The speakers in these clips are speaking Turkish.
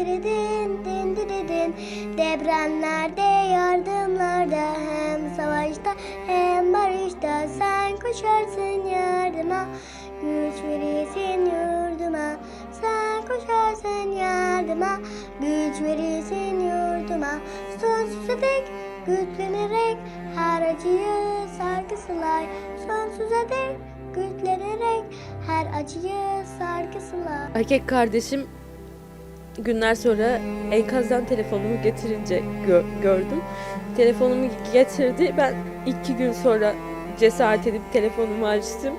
diridin din diridin Depremlerde yardımlarda. Hem savaşta hem barışta. Sen koşarsın yardıma. Güç verirsin yurduma. Sen koşarsın yardıma. Güç verirsin yurduma. Sonsuza dek güçlenerek. Her acıyı sargısılar Sonsuza dek güçlenerek. Her acıyı sargısılar Erkek kardeşim günler sonra enkazdan telefonumu getirince gö- gördüm. Telefonumu getirdi. Ben iki gün sonra cesaret edip telefonumu açtım.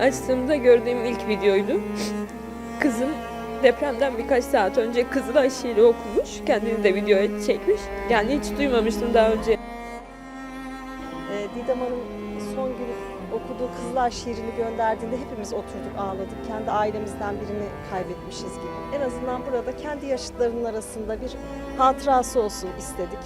Açtığımda gördüğüm ilk videoydu. Kızım depremden birkaç saat önce Kızılay şiiri okumuş. Kendini de videoya çekmiş. Yani hiç duymamıştım daha önce. Ee, Didem Hanım son gün okuduğu Kızlar şiirini gönderdiğinde hepimiz oturduk ağladık. Kendi ailemizden birini kaybetmişiz gibi. En azından burada kendi yaşıtlarının arasında bir hatırası olsun istedik.